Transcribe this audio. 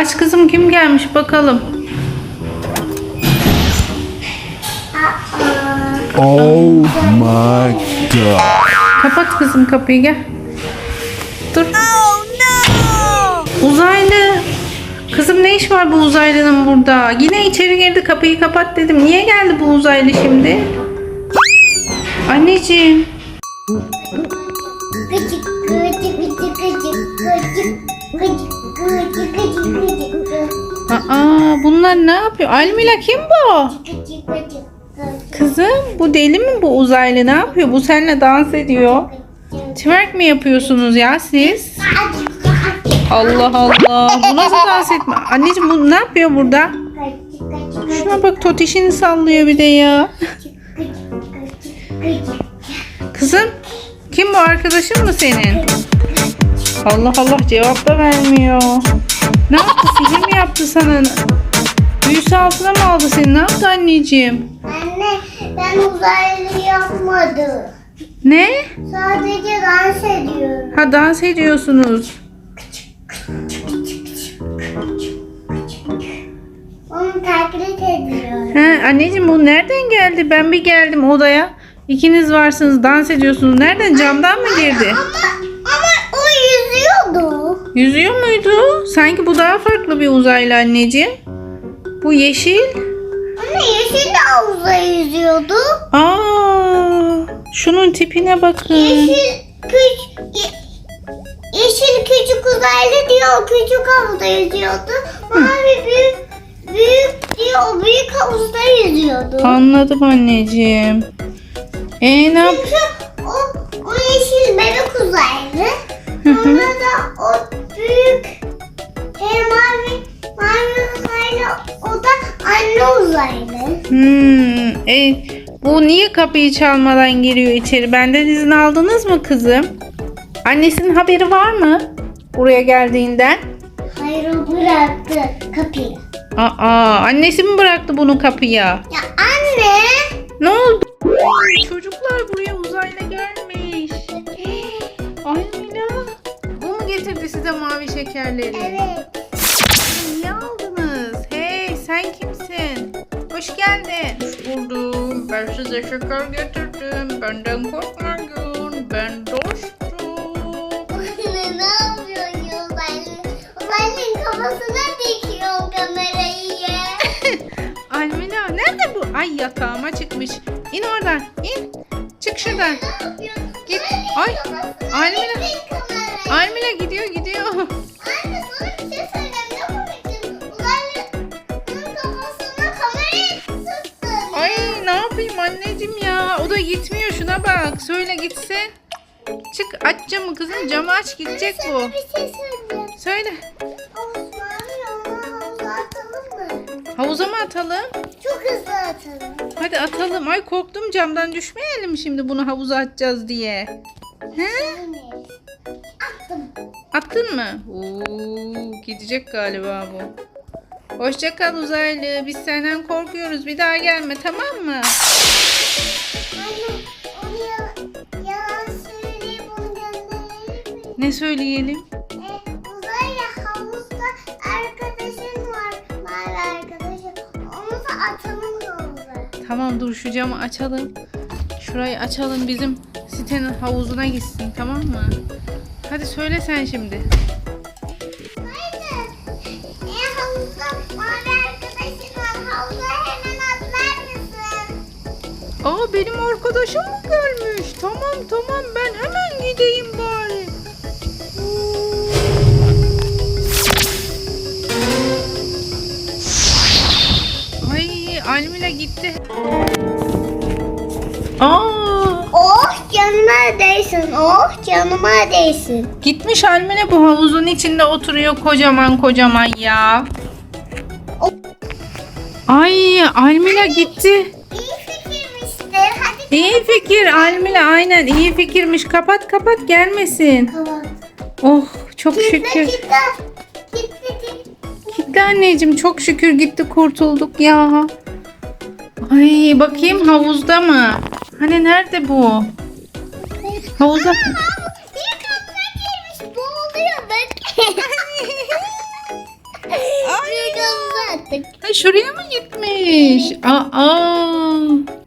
Aç kızım kim gelmiş bakalım. Oh my god. Kapat kızım kapıyı gel. Dur. Uzaylı. Kızım ne iş var bu uzaylının burada? Yine içeri girdi kapıyı kapat dedim. Niye geldi bu uzaylı şimdi? Anneciğim. Aa bunlar ne yapıyor? Almila kim bu? Kızım bu deli mi bu uzaylı ne yapıyor? Bu seninle dans ediyor. Twerk mi yapıyorsunuz ya siz? Allah Allah. Bu nasıl dans etme? Anneciğim bu ne yapıyor burada? Şuna bak totişini sallıyor bir de ya. Kızım kim bu arkadaşın mı senin? Allah Allah cevap da vermiyor. Ne yaptı? Sihir mi yaptı sana? Büyüsü altına mı aldı seni? Ne yaptı anneciğim? Anne ben uzaylı yapmadım. Ne? Sadece dans ediyorum. Ha dans ediyorsunuz. Onu taklit ediyorum. Ha, anneciğim bu nereden geldi? Ben bir geldim odaya. İkiniz varsınız dans ediyorsunuz. Nereden camdan mı girdi? Ama, ama o yüzüyordu. Yüzüyor muydu? Sanki bu daha farklı bir uzaylı anneciğim. Bu yeşil. Anne yeşil de havuza yüzüyordu. Aa, şunun tipine bakın. Yeşil küç ye- yeşil küçük uzaylı diyor küçük havuzda yüzüyordu. Mavi büyük büyük diyor büyük havuzda yüzüyordu. Anladım anneciğim. E ne yap? O, o yeşil bebek uzaylı. Sonra da o büyük e, mavi mavi uzaylı o da anne uzaylı. Hmm, e, bu niye kapıyı çalmadan giriyor içeri? Benden izin aldınız mı kızım? Annesinin haberi var mı? Buraya geldiğinden. Hayır o bıraktı kapıyı. Aa, annesi mi bıraktı bunu kapıya? Ya anne. Ne oldu? Şekerleri? Evet. Niye aldınız? Hey sen kimsin? Hoş geldin. Hoş buldum. Ben size şeker getirdim. Benden korkmayın. Ben dostum. Ne yapıyorsun ya uzaylı? Uzaylının kafasına dikiyor kamerayı. Almila nerede bu? Ay yatağıma çıkmış. İn oradan. in. Çık şuradan. Ne yapıyorsun? Git. Ay. kafasına anneciğim ya. O da gitmiyor şuna bak. Söyle gitsin. Çık aç camı kızım. Camı aç gidecek bu. Sana bir şey söyleyeceğim. Söyle. Havuza mı? Havuza mı atalım? Çok hızlı atalım. Hadi atalım. Ay korktum camdan düşmeyelim şimdi bunu havuza atacağız diye. He? Anne. Attım. Attın mı? Oo, gidecek galiba bu. Hoşça kal uzaylı. Biz senden korkuyoruz. Bir daha gelme tamam mı? Ne söyleyelim? E, uzayla havuzda arkadaşın var. Mavi arkadaşın. Onu da atalım havuza. Tamam dur şu camı açalım. Şurayı açalım bizim sitenin havuzuna gitsin tamam mı? Hadi söyle sen şimdi. E, havuzda mavi arkadaşın var. Havuza hemen atlar mısın? Aa benim arkadaşım mı gelmiş? Tamam tamam ben hemen gideyim bari. Almila gitti. Aa Oh canıma değsin. Oh canıma değsin. gitmiş Almila bu havuzun içinde oturuyor kocaman kocaman ya. Ay Almila gitti. İyi fikirmiştir. Hadi İyi fikir Almila aynen iyi fikirmiş. Kapat kapat gelmesin. kapat. Oh çok Kitle şükür. kitle. Kitle kitle. Gitti anneciğim çok şükür gitti kurtulduk ya. Ay bakayım havuzda mı? Hani nerede bu? Havuzda. Bir katına girmiş. Boğuluyor bak. Ha, şuraya mı gitmiş? Aa.